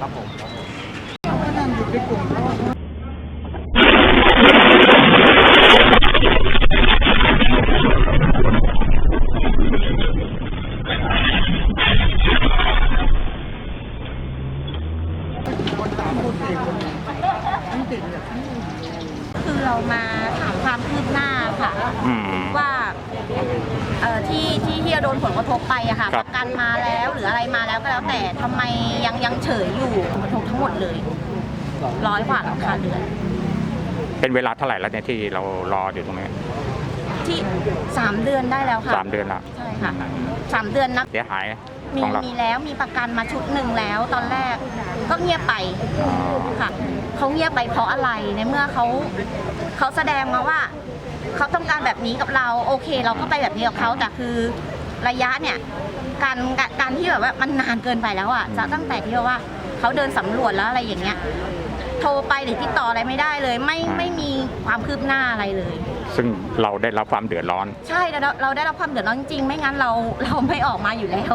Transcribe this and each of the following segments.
ครับผมครับผมคือ เรามาถามความคืบหน้าค่ะ อืม ว่าเอ่อที่ที่ที่โดนผลกระทบไปอะค่ะคปรับ ระกันมาแล้วหรืออะไรมาแล้วก็แล้วแต่ทำไมยังยังเฉยอยู่ผลกระทบทั้งหมดเลยร้อยกว่าหลังคาเรือนเป็นเวลาเท่าไหร่แล้วเนี่ยที่เรารออยู่ตรงนี้ที่สามเดือนได้แล้วค่ะสามเดือนละใช่ค่ะสามเดือนนับเสียหาย มีของเรามีแล้วมีประกันมาชุดหนึ่งแล้วตอนแรกก็เงียบไปอ๋อค่ะเขาเงียบไปเพราะอะไรในเมื่อเขาเขาแสดงมาว่าเขาต้องการแบบนี้กับเราโอเค เราก็ไปแบบนี้กับเขาแต่คือระยะเนี่ยการการการที่แบบว่ามันนานเกินไปแล้วอะจะตั้งแต่ที่ว่าเขาเดินสำรวจแล้วอะไรอย่างเงี้ย โทรไปหรือติดต่ออะไรไม่ได้เลย ไม่ไม่มีความคืบหน้าอะไรเลย ซึ่งเราได้รับความเดือดร้อน ใช่เราเราได้รับความเดือดร้อนจริงๆไม่งั้นเราเราไม่ออกมาอยู่แล้ว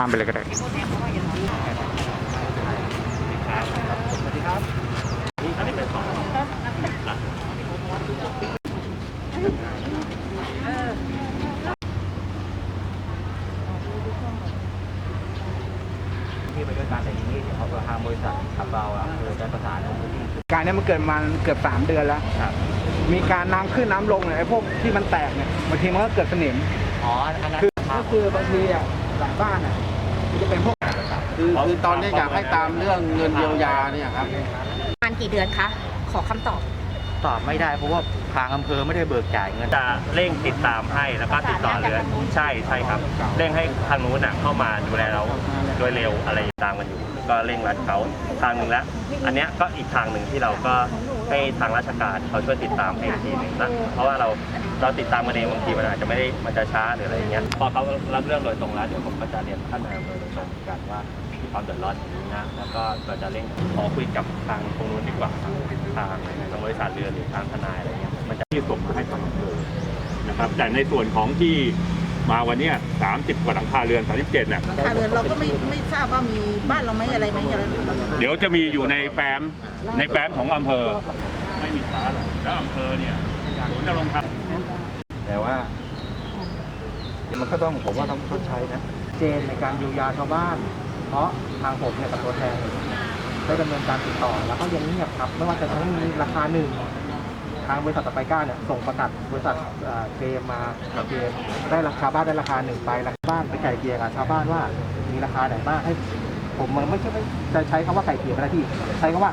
ข้ามไปเลยก็ได้ที่ไปด้วยการแต่ทีนี้เดี๋ยวเขาก็ทางบริษัทขับเราอะคือจะประสานลงพื้นที่การเนี้มันเกิดมาเกือบสามเดือนแล้ว ครับมีการน้ำขึ้นน้ำลงเนี่ยไอ้พวกที่มันแตกเนี่ยบางทีมันก็เกิดสนิม อ๋ออันนั้นคือครัก็บคือบางทีอะ หลังบ้านอะมันจะเป็นพวกคือคือตอนนี้อยากให้ตามเรื่องเงินเยียวยาเนี่ยครับประมาณกี่เดือนคะ ขอคำตอบ ตอบไม่ได้เพราะว่าทางอำเภอไม่ได้เบิกจ่ายเงิน จะเร่งติดตามให้แล้วก็ติดต่อเรือใช่ใช่ครับ เร่งให้ทางนู้นน่ะเข้ามาดูแลเราโดยเร็วอะไรตามกันอยู่ ก็เร่งรัดเขาทางหนึ่งแล้ว อันเนี้ยก็อีกทางหนึ่งที่เราก็ ให้ทางราชการเขาช่วยติดตามให้อีกทีหนึงนะเพราะว่าเราเราติดตามกันเองบางทีมันอาจจะไม่ได้มันจะช้าหรืออะไรอย่างเงี้ยพอเขารับเรื่องโดยตรงแล้วเดี๋ยวผมก็จะเรียนท่านนายอำเภอโดยตรงเหมือนกันว่ามีความเดือดร้อนอย่างนี้นะแล้วก็เราจะเร่งขอคุยกับทางตรงนู้นดีกว่าทางทางบริษัทเรือหรือทางทนายอะไรเงี้ยมันจะ ที่ส่งมาให้ทางอำเภอนะครับแต่ในส่วนของที่ มาวันเนี้ย30กว่าหลังคาเรือน37เนี่ยค่ะเรือนเราก็ไม่ไม่ทราบว่ามีบ้านเราไหมอะไรไหมอะไรเดี๋ยวจะมีอยู่ในแฟ้มในแฟ้มของอำเภอ ไม่มีช้าหรอกแล้วอำเภอเนี่ยศูนย์ดำรงธรรม แต่ว่า มันก็ต้องผมว่าต้องชดใช้นะ เจนในการเยียวยาชาวบ้าน เพราะทางผมเนี่ยกับตัวแทนได้ดำเนินการติดต่อแล้วก็ยังเงียบครับ ไม่ว่าจะทั้งมีราคาหนึ่งทางบริษัทตะไปก้าเนี่ยส่งประกาศบริษัทเอ่อเคลมมาเคลมได้ราคาบ้านได้ราคาหนึ่งไปราคาบ้านไปไก่เกลี่ยกับชาวบ้านว่ามีราคาไหนบ้างให้ผมมันไม่ใช่ไม่จะใช้คำว่าไก่เกลี่ยไม่ได้ที่ใช้คำว่า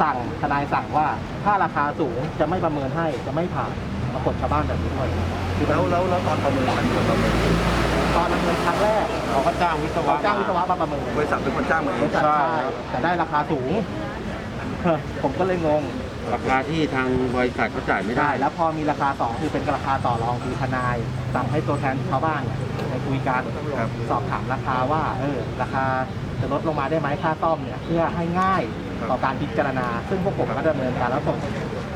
สั่งทนายสั่งว่าถ้าราคาสูงจะไม่ประเมินให้จะไม่ผ่านปรากฏชาวบ้านแบบนี้ด้วยคือแล้วแล้วแล้วตอนประเมินมันควรประเมินตอนประเมินครั้งแรกเขาก็จ้างวิศวะเขาจ้างวิศวะมาประเมินบริษัทเป็นคนจ้างมาเอบงริษัทใช่แต่ได้ราคาสูงผมก็เลยงง ราคาที่ทางบริษัทเขาจ่ายไม่ได้ได้ แล้วพอมีราคาสองคือเป็นราคาต่อรองคือทนายสั่งให้ตัวแทนชาวบ้านเนี่ยไปคุยกันครับสอบถามราคาว่าเออราคาจะลดลงมาได้ไหมค่าซ่อมเนี่ยเพื่อให้ง่ายต่อการพิจารณา ซึ่งพวกผมก็ดำเนินการแล้วส่ง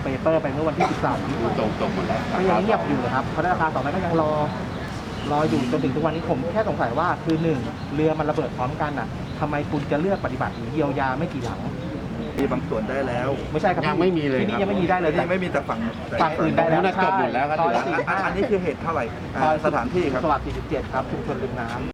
เปเปอร์ไปเมื่อวันที่ 13ที่ตรงตรงหมดแล้วก็ยังเงียบอยู่นะครับเพราะราคาต่อไปก็ยังรอรออยู่จนถึงทุกวันนี้ผมแค่สงสัยว่าคือหนึ่งเรือมันระเบิดพร้อมกันอะทำไมคุณจะเลือกปฏิบัติหรือเยียวยาไม่กี่หลัง มีบางส่วนได้แล้วไม่ใช่ครับยังไม่มีเลยที่นี่ครับยังไม่มีได้เลยที่ไม่มีแต่ฝั่งฝั่งอื่นได้แล้วจบหมดแล้วครับ ซอยเหลือสี่อันอันนี้คือเหตุเท่าไหร่อ่าสถานที่ครับ สวัสดิ์47 ครับชุมชนริมน้ำ